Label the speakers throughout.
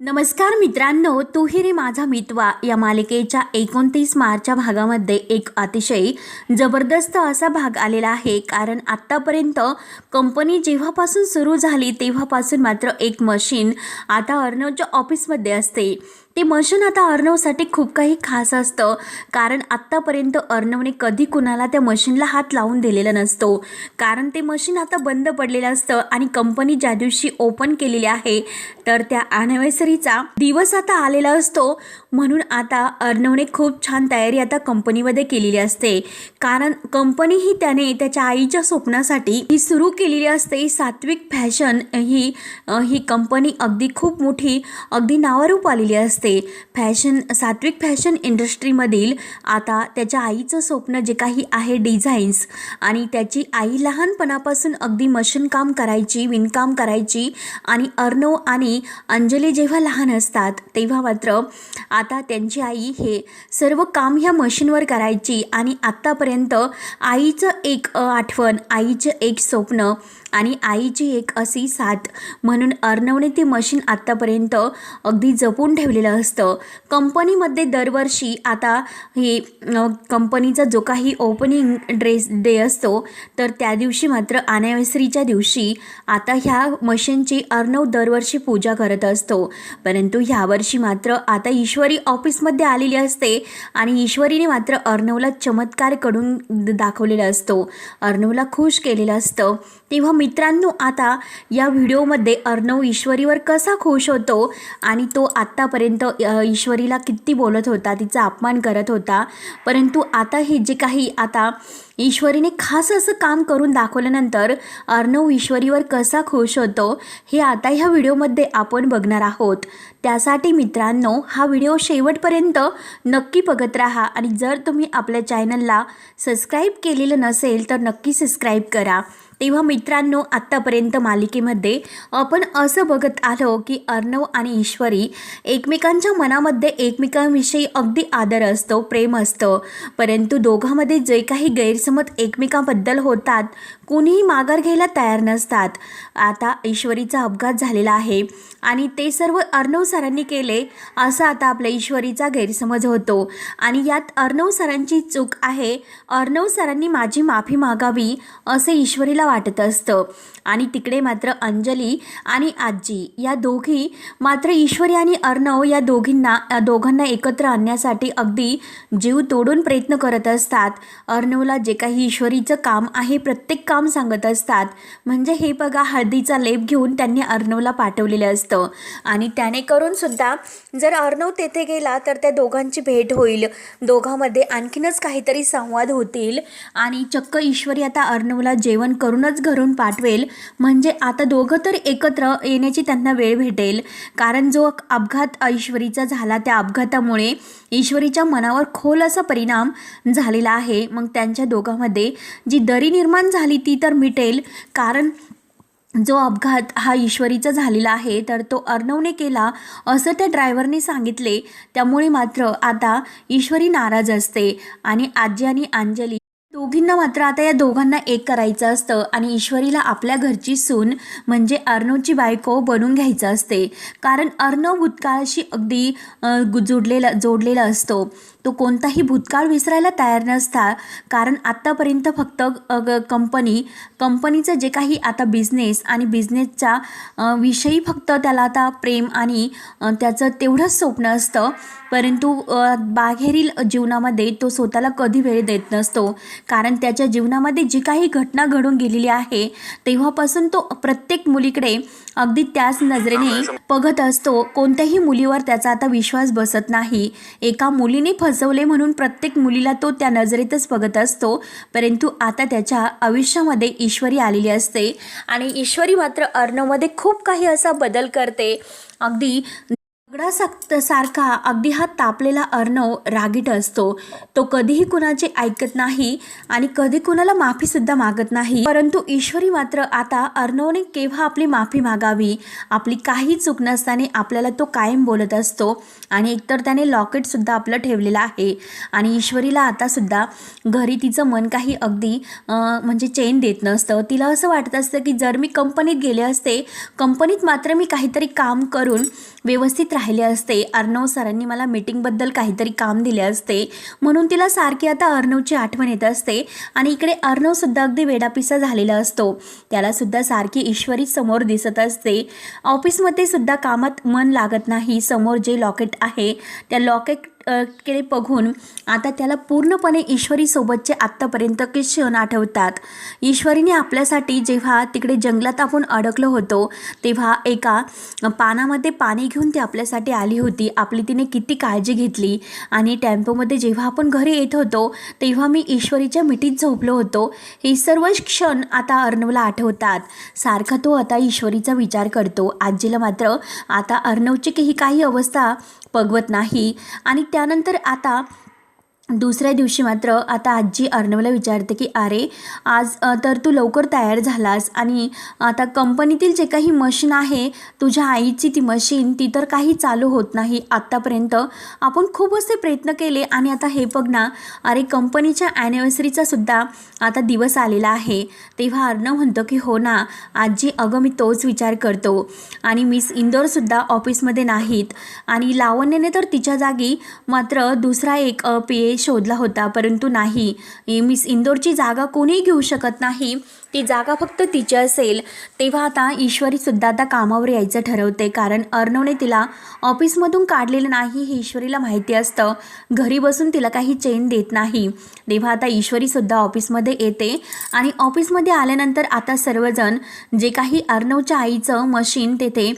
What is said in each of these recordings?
Speaker 1: नमस्कार मित्रांनो तू ही रे माझा मितवा. या मालिकेच्या एकोणतीस मार्चच्या भागामध्ये एक अतिशय जबरदस्त असा भाग आलेला आहे. कारण आत्तापर्यंत कंपनी जेव्हापासून सुरू झाली तेव्हापासून मात्र एक मशीन आता अर्णवच्या ऑफिसमध्ये असते. ते मशीन आता अर्णवसाठी खूप काही खास असतं. कारण आत्तापर्यंत अर्णवने कधी कुणाला त्या मशीनला हात लावून दिलेला नसतो. कारण ते मशीन आता बंद पडलेलं असतं आणि कंपनी ज्या दिवशी ओपन केलेली आहे तर त्या ॲनिव्हर्सरीचा दिवस आता आलेला असतो. म्हणून आता अर्णवने खूप छान तयारी आता कंपनीमध्ये केलेली असते. कारण कंपनी ही त्याने त्याच्या आईच्या स्वप्नासाठी ही सुरू केलेली असते. सात्विक फॅशन ही ही कंपनी अगदी खूप मोठी अगदी नावारूप आलेली असते. फॅशन सात्विक फॅशन इंडस्ट्रीमधील आता त्याच्या आईचं स्वप्न जे काही आहे डिझाईन्स आणि त्याची आई लहानपणापासून अगदी मशीनकाम करायची विणकाम करायची आणि अर्णव आणि अंजली जेव्हा लहान असतात तेव्हा मात्र आता त्यांची आई हे सर्व काम ह्या मशीनवर करायची आणि आत्तापर्यंत आईचं एक आठवण आईचं एक स्वप्न आणि आईची एक अशी साथ म्हणून अर्णवने ते मशीन आत्तापर्यंत अगदी जपून ठेवलेलं असतं. कंपनीमध्ये दरवर्षी आता हे कंपनीचा जो काही ओपनिंग ड्रेस डे असतो तर त्या दिवशी मात्र ॲनिव्हर्सरीच्या दिवशी आता ह्या मशीनची अर्णव दरवर्षी पूजा करत असतो. परंतु ह्यावर्षी मात्र आता ईश्वरी ऑफिसमध्ये आलेली असते आणि ईश्वरीने मात्र अर्णवला चमत्कार करून दाखवलेला असतो. अर्णवला खुश केलेलं असतं. तेव्हा मित्रांनो आता या व्हिडिओमध्ये अर्णव ईश्वरीवर कसा खुश होतो आणि तो आत्तापर्यंत ईश्वरीला किती बोलत होता तिचा अपमान करत होता. परंतु आता हे जे काही आता ईश्वरीने खास असं काम करून दाखवल्यानंतर अर्णव ईश्वरीवर कसा खुश होतो हे आता ह्या व्हिडिओमध्ये आपण बघणार आहोत. त्यासाठी मित्रांनो हा व्हिडिओ शेवटपर्यंत नक्की बघत राहा आणि जर तुम्ही आपल्या चॅनलला सबस्क्राईब केलेलं नसेल तर नक्की सबस्क्राईब करा. तेव्हा मित्रांनो आत्तापर्यंत मालिकेमध्ये आपण असं बघत आलो की अर्णव आणि ईश्वरी एकमेकांच्या मनामध्ये एकमेकांविषयी अगदी आदर असतो प्रेम असतं. परंतु दोघांमध्ये जे काही गैरसमज एकमेकांबद्दल होतात कुणीही माघार घ्यायला तयार नसतात. आता ईश्वरीचा अपघात झालेला आहे आणि ते सर्व अर्णव सरांनी केले असं आता आपल्या ईश्वरीचा गैरसमज होतो. आणि यात अर्णव सरांची चूक आहे. अर्णव सरांनी माझी माफी मागावी असे ईश्वरीला वाटत असतं. आणि तिकडे मात्र अंजली आणि आजी या दोघी मात्र ईश्वरी आणि अर्णव या दोघींना दोघांना एकत्र आणण्यासाठी अगदी जीव तोडून प्रयत्न करत असतात. अर्णवला जे काही ईश्वरीचं काम आहे प्रत्येक काम सांगत असतात. म्हणजे हे बघा हळदीचा लेप घेऊन त्यांनी अर्णवला पाठवलेलं असतं. आणि त्याने करून सुद्धा जर अर्णव तेथे गेला तर त्या दोघांची भेट होईल. दोघांमध्ये आणखीनच काहीतरी संवाद होतील. आणि चक्क ईश्वरी आता अर्णवला जेवण करून करूनच घरून पाठवेल. म्हणजे आता दोघं तर एकत्र येण्याची त्यांना वेळ भेटेल. कारण जो अपघात ईश्वरीचा झाला त्या अपघातामुळे ईश्वरीच्या मनावर खोल असा परिणाम झालेला आहे. मग त्यांच्या दोघांमध्ये जी दरी निर्माण झाली ती तर मिटेल. कारण जो अपघात हा ईश्वरीचा झालेला आहे तर तो अर्णवने केला असं त्या ड्रायव्हरने सांगितले. त्यामुळे मात्र आता ईश्वरी नाराज असते. आणि आजी आणि अंजली दोघींना मात्र आता या दोघांना एक करायचं असतं आणि ईश्वरीला आपल्या घरची सून म्हणजे अर्णवची बायको बनवून घ्यायचं असते. कारण अर्णव भूतकाळाशी अगदी जोडलेला जोडलेला असतो. तो कोणताही भूतकाळ विसरायला तयार नसता. कारण आत्तापर्यंत फक्त कंपनी कंपनीचं जे काही आता बिझनेस आणि बिझनेसच्या विषयी फक्त त्याला आता प्रेम आणि त्याचं तेवढंच स्वप्न असतं. परंतु बाहेरील जीवनामध्ये तो स्वतःला कधी वेळ देत नसतो. कारण त्याच्या जीवनामध्ये जी काही घटना घडून गेलेली आहे तेव्हापासून तो प्रत्येक मुलीकडे अगदी त्याच नजरेने बघत असतो कोणत्याही मुलीवर त्याचा आता विश्वास बसत नाही. एका मुलीने फसवले म्हणून प्रत्येक मुलीला तो त्या नजरेतच बघत असतो परंतु आता त्याच्या आयुष्यामध्ये ईश्वरी आलेली असते. आणि ईश्वरी मात्र अर्णवमध्ये खूप काही असा बदल करते. अगदी सक्त सारखा अगदी हा तापलेला अर्णव रागीट असतो. तो कधीही कुणाचे ऐकत नाही आणि कधी कुणाला माफीसुद्धा मागत नाही. परंतु ईश्वरी मात्र आता अर्णवने केव्हा आपली माफी मागावी आपली काही चूक नसताना आपल्याला तो कायम बोलत असतो. आणि एकतर त्याने लॉकेटसुद्धा आपलं ठेवलेलं आहे. आणि ईश्वरीला आतासुद्धा घरी तिचं मन काही अगदी म्हणजे चेन देत नसतं. तिला असं वाटत असतं की जर मी कंपनीत गेले असते कंपनीत मात्र मी काहीतरी काम करून व्यवस्थित राहिले असते. अर्णव सरांनी मला मीटिंगबद्दल काहीतरी काम दिले असते. म्हणून तिला सारखी आता अर्णवची आठवण येत असते. आणि इकडे अर्णवसुद्धा अगदी वेडापिसा झालेला असतो. त्यालासुद्धा सारखी ईश्वरी समोर दिसत असते. ऑफिसमध्ये सुद्धा कामात मन लागत नाही. समोर जे लॉकेट आहे. त्या लॉकेट केले बघून आता त्याला पूर्णपणे ईश्वरीसोबतचे आत्तापर्यंत के क्षण आठवतात ईश्वरीने आपल्यासाठी जेव्हा तिकडे जंगलात आपण अडकलो होतो तेव्हा एका पानामध्ये पाणी घेऊन ती आपल्यासाठी आली होती. आपली तिने किती काळजी घेतली आणि टेम्पोमध्ये जेव्हा आपण घरी येत होतो तेव्हा मी ईश्वरीच्या मिठीत झोपलो होतो. हे सर्व क्षण आता अर्णवला आठवतात. सारखा तो आता ईश्वरीचा विचार करतो. आजीला मात्र आता अर्णवची ही काही अवस्था पगवत नाही आणि त्या त्यानंतर आता दुसऱ्या दिवशी मात्र आता आजी अर्णवला विचारते की अरे आज तर तू लवकर तयार झालास आणि आता कंपनीतील जे काही मशीन आहे तुझ्या आईची ती मशीन ती तर काही चालू होत नाही. आत्तापर्यंत आपण खूप असे प्रयत्न केले आणि आता हे बघ ना अरे कंपनीच्या ॲनिव्हर्सरीचा सुद्धा आता दिवस आलेला आहे. तेव्हा अर्णव म्हणतो की हो ना आजी अगं मी तोच विचार करतो. आणि मिस इंदोरसुद्धा ऑफिसमध्ये नाहीत. आणि लावण्याने तर तिच्या जागी मात्र दुसरा एक पी शोधला होता परंतु नाही. मिस इंदोरची जागा कोणीही घेऊ शकत नाही. ती जागा फक्त तिची असेल. तेव्हा आता ईश्वरीसुद्धा आता कामावर यायचं ठरवते कारण अर्णवने तिला ऑफिसमधून काढलेलं नाही हे ईश्वरीला माहिती असतं. घरी बसून तिला काही चेन देत नाही. तेव्हा आता ईश्वरीसुद्धा ऑफिसमध्ये येते आणि ऑफिसमध्ये आल्यानंतर आता सर्वजण जे काही अर्णवच्या आईचं मशीन तेथे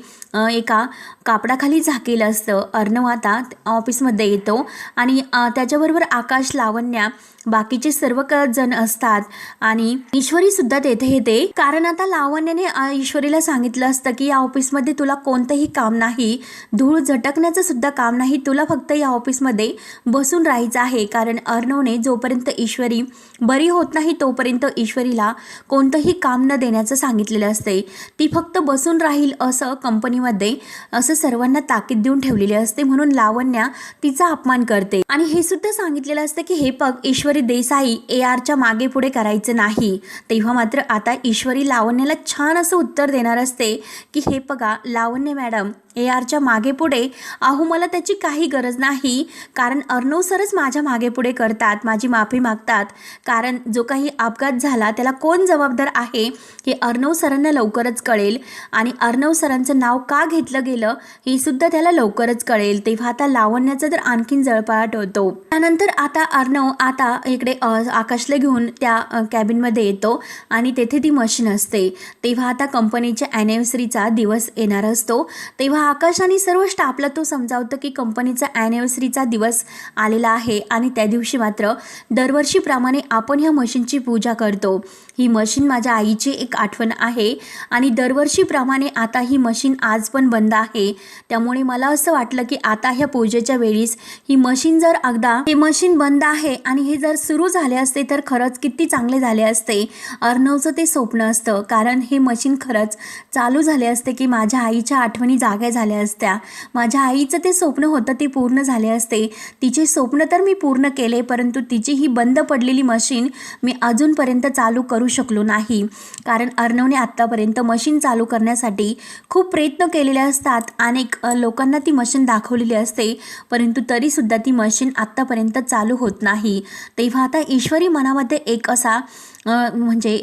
Speaker 1: एका कापडाखाली झाकेलं असतं. अर्णव आता ऑफिसमध्ये येतो आणि त्याच्याबरोबर आकाश लावण्या बाकीचे सर्व क जण असतात. आणि ईश्वरीसुद्धा तेथे येते. कारण आता लावण्याने ईश्वरीला सांगितलं असतं की या ऑफिसमध्ये तुला कोणतंही काम नाही. धूळ झटकण्याचं सुद्धा काम नाही. तुला फक्त या ऑफिसमध्ये बसून राहायचं आहे. कारण अर्णवने जोपर्यंत ईश्वरी बरी होत नाही तोपर्यंत ईश्वरीला कोणतंही काम न देण्याचं सांगितलेलं असते. ती फक्त बसून राहील असं कंपनीमध्ये असं सर्वांना ताकीद देऊन ठेवलेली असते. म्हणून लावण्या तिचा अपमान करते. आणि हे सुद्धा सांगितलेलं असतं की हे पग ईश्वर देसाई ए आरच्या मागे पुढे करायचं नाही. तेव्हा मात्र आता ईश्वरी लावण्याला छान असं उत्तर देणार असते की हे बघा लावण्य मॅडम ए आरच्या मागे पुढे अहो मला त्याची काही गरज नाही. कारण अर्णव सरच माझ्या मागे पुढे करतात माझी माफी मागतात. कारण जो काही अपघात झाला त्याला कोण जबाबदार आहे हे अर्णव सरांना लवकरच कळेल. आणि अर्णव सरांचं नाव का घेतलं गेलं हे सुद्धा त्याला लवकरच कळेल. तेव्हा आता लावण्याचा तर आणखीन जळपाट होतो. त्यानंतर आता अर्णव आता इकडे आकाशला घेऊन त्या कॅबिनमध्ये येतो आणि तेथे ती मशीन असते. तेव्हा आता कंपनीच्या ॲनिव्हर्सरीचा दिवस येणार असतो. तेव्हा आकाश आणि सर्व स्टाफला तो समजावतो की कंपनीचा ॲनिव्हर्सरीचा दिवस आलेला आहे आणि त्या दिवशी मात्र दरवर्षीप्रमाणे आपण ह्या मशीनची पूजा करतो. ही मशीन माझ्या आईची एक आठवण आहे. आणि दरवर्षीप्रमाणे आता ही मशीन आज पण बंद आहे. त्यामुळे मला असं वाटलं की आता ह्या पूजेच्या वेळीस ही मशीन जर अगदा हे मशीन बंद आहे आणि हे जर सुरू झाले असते तर खरंच किती चांगले झाले असते. अर्णवचं ते स्वप्न असतं. कारण हे मशीन खरंच चालू झाले असते की माझ्या आईच्या आठवणी जाग्या झाल्या असत्या. माझ्या आईचं ते स्वप्न होतं ते पूर्ण झाले असते. तिचे स्वप्न तर मी पूर्ण केले परंतु तिची ही बंद पडलेली मशीन मी अजूनपर्यंत चालू करू शकलो नाही. कारण अर्णवने आत्तापर्यंत मशीन चालू करण्यासाठी खूप प्रयत्न केलेले असतात. अनेक लोकांना ती मशीन दाखवलेली असते. परंतु तरीसुद्धा ती मशीन आत्तापर्यंत चालू होत नाही. तेव्हा आता ईश्वरी मनामध्ये एक असा म्हणजे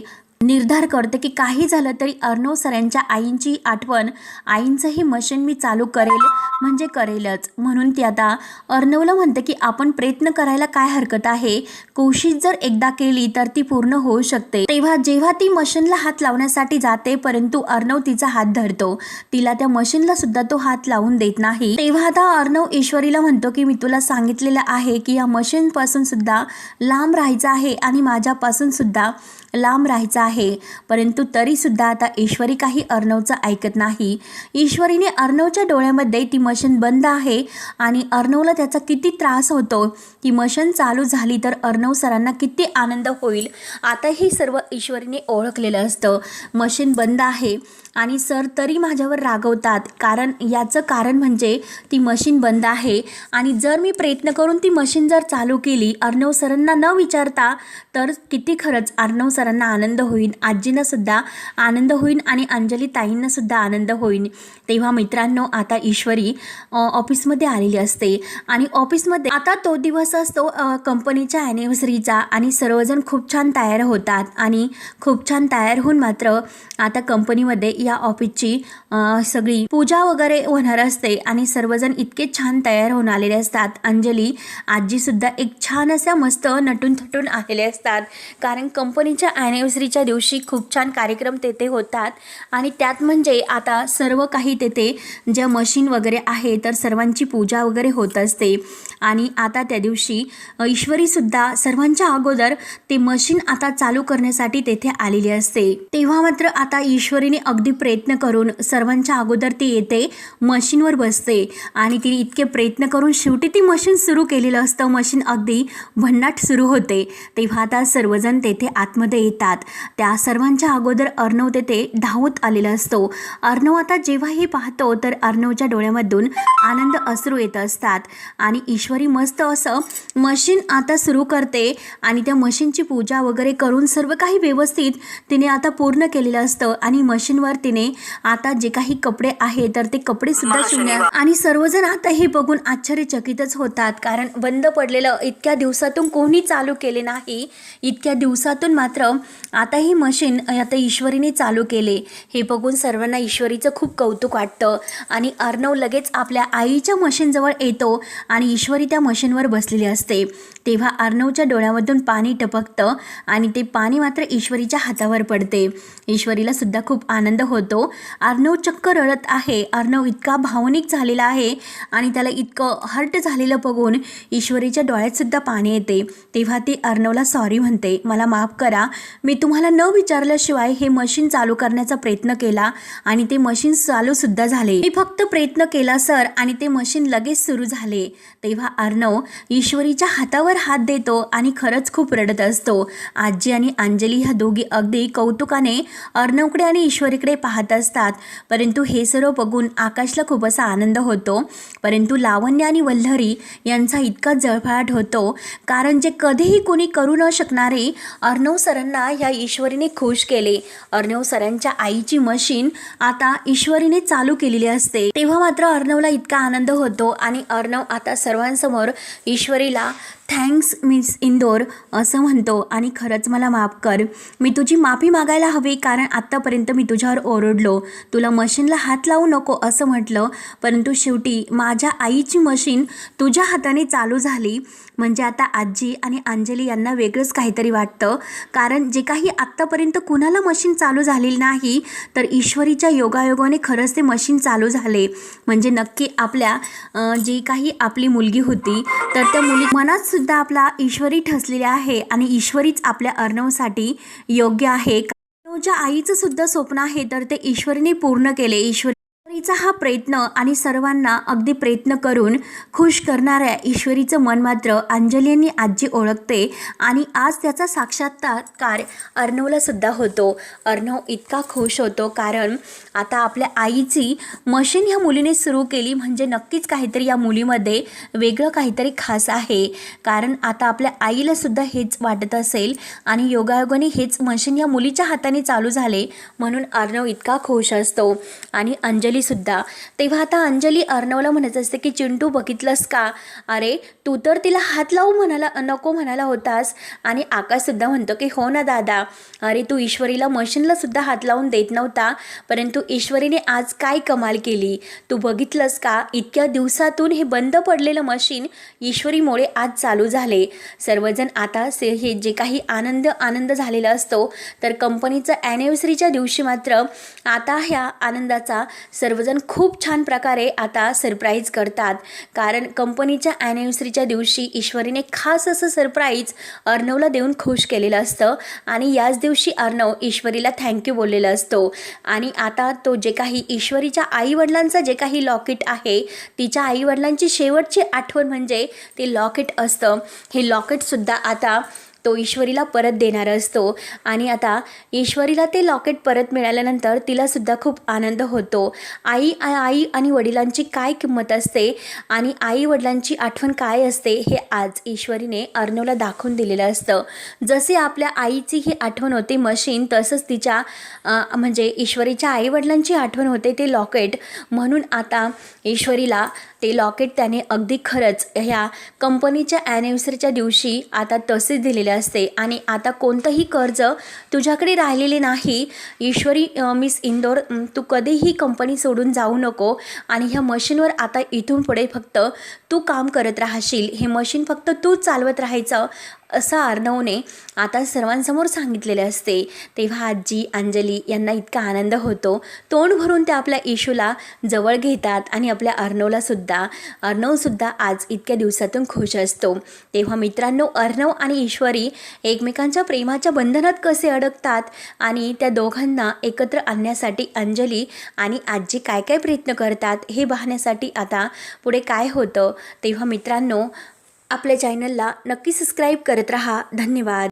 Speaker 1: निर्धार करते की काही झालं तरी अर्णव सरांच्या आईंची आठवण आईंचंही मशीन मी चालू करेल म्हणजे करेलच. म्हणून ती आता अर्णवला म्हणते की आपण प्रयत्न करायला काय हरकत आहे? कोशिश जर एकदा केली तर ती पूर्ण होऊ शकते. तेव्हा जेव्हा ती मशीनला हात लावण्यासाठी जाते परंतु अर्णव तिचा हात धरतो. तिला त्या मशीनला सुद्धा तो हात लावून देत नाही. तेव्हा आता अर्णव ईश्वरीला म्हणतो की मी तुला सांगितलेलं आहे की या मशीनपासून सुद्धा लांब राहायचं आहे आणि माझ्यापासून सुद्धा लांब राहायचं आहे. परंतु तरीसुद्धा आता ईश्वरी काही अर्णवचं ऐकत नाही. ईश्वरीने अर्णवच्या डोळ्यामध्ये ती मशीन बंद आहे आणि अर्णवला त्याचा किती त्रास होतो. ती मशीन चालू झाली तर अर्णव सरांना किती आनंद होईल. आता हे सर्व ईश्वरीने ओळखलेलं असतं. मशीन बंद आहे आणि सर तरी माझ्यावर रागवतात. कारण याचं कारण म्हणजे ती मशीन बंद आहे. आणि जर मी प्रयत्न करून ती मशीन जर चालू केली अर्णव सरांना न विचारता तर किती खरंच अर्णव सरांना आनंद होईल आजींना सुद्धा आनंद होईल आणि अंजली ताईंना सुद्धा आनंद होईल तेव्हा मित्रांनो आता ईश्वरी ऑफिसमध्ये आलेली असते आणि ऑफिसमध्ये आता तो दिवस असतो कंपनीच्या ॲनिव्हर्सरीचा आणि सर्वजण खूप छान तयार होतात आणि खूप छान तयार होऊन मात्र आता कंपनीमध्ये या ऑफिसची सगळी पूजा वगैरे होणार असते आणि सर्वजण इतके छान तयार होऊन आलेले असतात. अंजली आजीसुद्धा एक छान अशा मस्त नटून थटून आलेले असतात. कारण कंपनीच्या ॲनिव्हर्सरीच्या दिवशी खूप छान कार्यक्रम तेथे होतात. आणि त्यात म्हणजे आता सर्व काही तेथे ज्या मशीन वगैरे आहे तर सर्वांची पूजा वगैरे होत असते. आणि आता त्या दिवशी ईश्वरीसुद्धा सर्वांच्या अगोदर ते मशीन आता चालू करण्यासाठी तेथे आलेली असते. तेव्हा मात्र आता ईश्वरीने अगदी प्रयत्न करून सर्वांच्या अगोदर ती येते मशीनवर बसते. आणि तिने इतके प्रयत्न करून शेवटी ती मशीन सुरू केलेलं असतं. मशीन अगदी भन्नाट सुरू होते. तेव्हा आता सर्वजण तेथे आतमध्ये येतात. त्या सर्वांच्या अगोदर अर्णव तेथे धावत आलेला असतो. अर्णव आता जेव्हाही पाहतो तर अर्णवच्या डोळ्यामधून आनंद अश्रू येत असतात. आणि ईश्वरी मस्त असं मशीन आता सुरू करते आणि त्या मशीनची पूजा वगैरे करून सर्व काही व्यवस्थित तिने आता पूर्ण केलेलं असतं. आणि मशीनवर तिने आता जे काही कपडे आहे तर ते कपडे सुद्धा शिवण्या आणि सर्वजण आता हे बघून आश्चर्यचकितच होतात. कारण बंद पडलेलं इतक्या दिवसातून कोणी चालू केले नाही. इतक्या दिवसातून मात्र आता ही मशीन आता ईश्वरीने चालू केले. हे बघून सर्वांना ईश्वरीचं खूप कौतुक वाटतं. आणि अर्णव लगेच आपल्या आईच्या मशीनजवळ येतो आणि ईश्वरी त्या मशीनवर बसलेली असते. तेव्हा अर्णवच्या डोळ्यामधून पाणी टपकतं आणि ते पाणी मात्र ईश्वरीच्या हातावर पडते. ईश्वरीला सुद्धा खूप आनंद होतो. अर्णव चक्क रडत आहे. अर्णव इतका भावनिक झालेला आहे आणि त्याला इतकं हर्ट झालेलं बघून ईश्वरीच्या डोळ्यात सुद्धा पाणी येते. तेव्हा ती अर्णवला सॉरी म्हणते. मला माफ करा. मी तुम्हाला न विचारल्याशिवाय हे मशीन चालू करण्याचा प्रयत्न केला आणि ते मशीन चालू सुद्धा झाले. मी फक्त प्रयत्न केला सर आणि ते मशीन लगेच सुरू झाले. तेव्हा अर्णव ईश्वरीच्या हातावर हात देतो आणि खरंच खूप रडत असतो. आजी आणि अंजली ह्या दोघी अगदी कौतुकाने अर्णवकडे आणि ईश्वरीकडे पाहत असतात. परंतु हे सर्व बघून आकाशला खूप असा आनंद होतो. परंतु लावण्य आणि वल्लरी यांचा इतका जळफळाट होतो. कारण जे कधीही कोणी करू न शकणारे अर्णव सरांना ह्या ईश्वरीने खुश केले. अर्णव सरांच्या आईची मशीन आता ईश्वरीने चालू केलेली असते. तेव्हा मात्र अर्णवला इतका आनंद होतो आणि अर्णव आता सर्वांसमोर ईश्वरीला थँक्स मिस इंदोर असं म्हणतो. आणि खरंच मला माफ कर. मी तुझी माफी मागायला हवी कारण आत्तापर्यंत मी तुझ्यावर ओरडलो. तुला मशीनला हात लावू नको असं म्हटलं. परंतु शेवटी माझ्या आईची मशीन तुझ्या हाताने चालू झाली. म्हणजे आता आजी आणि अंजली यांना वेगळंच काहीतरी वाटतं. कारण जे काही आत्तापर्यंत कुणाला मशीन चालू झालेली नाही तर ईश्वरीच्या योगायोगाने खरंच ते मशीन चालू झाले. म्हणजे नक्की आपल्या जी काही आपली मुलगी होती तर त्या मुली मनात सुद्धा आपला ईश्वरी ठसलेला आहे आणि ईश्वरीच आपल्या अर्णवसाठी योग्य आहे. अर्णवच्या आईचं सुद्धा स्वप्न आहे तर ते ईश्वरीने पूर्ण केले. ईश्वरी ईश्वरीचा हा प्रयत्न आणि सर्वांना अगदी प्रयत्न करून खुश करणाऱ्या ईश्वरीचं मन मात्र अंजली यांनी आजी ओळखते आणि आज त्याचा साक्षात्कार अर्णवला सुद्धा होतो. अर्णव इतका खुश होतो कारण आता आपल्या आईची मशीन ह्या मुलीने सुरू केली म्हणजे नक्कीच काहीतरी या मुलीमध्ये वेगळं काहीतरी खास आहे. कारण आता आपल्या आईला सुद्धा हेच वाटत असेल आणि योगायोगाने हेच मशीन या मुलीच्या हाताने चालू झाले म्हणून अर्णव इतका खुश असतो. आणि अंजली सुद्धा. तेव्हा आता अंजली अर्णवला म्हणत असते की चिंटू बघितलंस का? अरे तू तर तिला हात लावू म्हणाला नको म्हणाला होतास. आणि आकाशसुद्धा म्हणतो की हो ना दादा. अरे तू ईश्वरीला मशीनला सुद्धा हात लावून देत नव्हता परंतु ईश्वरीने आज काय कमाल केली. तू बघितलंस का? इतक्या दिवसातून हे बंद पडलेलं मशीन ईश्वरीमुळे आज चालू झाले. सर्वजण आता से हे जे काही आनंद आनंद झालेला असतो तर कंपनीचं ॲनिव्हर्सरीच्या दिवशी मात्र आता ह्या आनंदाचा सर्व सर्वजण खूप छान प्रकारे आता सरप्राईज करतात. कारण कंपनीच्या ॲनिव्हर्सरीच्या दिवशी ईश्वरीने खास असं सरप्राईज अर्णवला देऊन खुश केलेलं असतं. आणि याच दिवशी अर्णव ईश्वरीला थँक्यू बोललेला असतो. आणि आता तो जे काही ईश्वरीच्या आईवडिलांचं जे काही लॉकेट आहे तिच्या आईवडिलांची शेवटची आठवण म्हणजे ते लॉकेट असतं. हे लॉकेटसुद्धा आता तो ईश्वरीला परत देणारा असतो. आणि आता ईश्वरीला ते लॉकेट परत मिळाल्यानंतर तिलासुद्धा खूप आनंद होतो. आई आई आणि वडिलांची काय किंमत असते? आणि आई वडिलांची आठवण काय असते? हे आज ईश्वरीने अर्णवला दाखवून दिलेलं असतं. जसे आपल्या आईची ही आठवण होते मशीन तसंच तिच्या म्हणजे ईश्वरीच्या आईवडिलांची आठवण होते ते लॉकेट. म्हणून आता ईश्वरीला ते लॉकेट त्याने अगदी खरंच ह्या कंपनीच्या ॲनिव्हर्सरीच्या दिवशी आता तसेच दिलेले असते. आणि आता कोणतंही कर्ज तुझ्याकडे राहिलेले नाही. ईश्वरी मिस इंदोर तू कधीही कंपनी सोडून जाऊ नको. आणि ह्या मशीनवर आता इथून पुढे फक्त तू काम करत राहशील. हे मशीन फक्त तू चालवत राहायचं. असं अर्णवने आता सर्वांसमोर सांगितलेले असते तेव्हा आजी अंजली यांना इतका आनंद होतो. तोंड भरून त्या आपल्या इशूला जवळ घेतात आणि आपल्या अर्णवलासुद्धा अर्णवसुद्धा आज इतक्या दिवसातून खुश असतो. तेव्हा मित्रांनो अर्णव आणि ईश्वरी एकमेकांच्या प्रेमाच्या बंधनात कसे अडकतात आणि त्या दोघांना एकत्र आणण्यासाठी अंजली आणि आजी काय काय प्रयत्न करतात हे पाहण्यासाठी आता पुढे काय होतं? तेव्हा मित्रांनो आपल्या चॅनलला नक्की सबस्क्राईब करत रहा. धन्यवाद.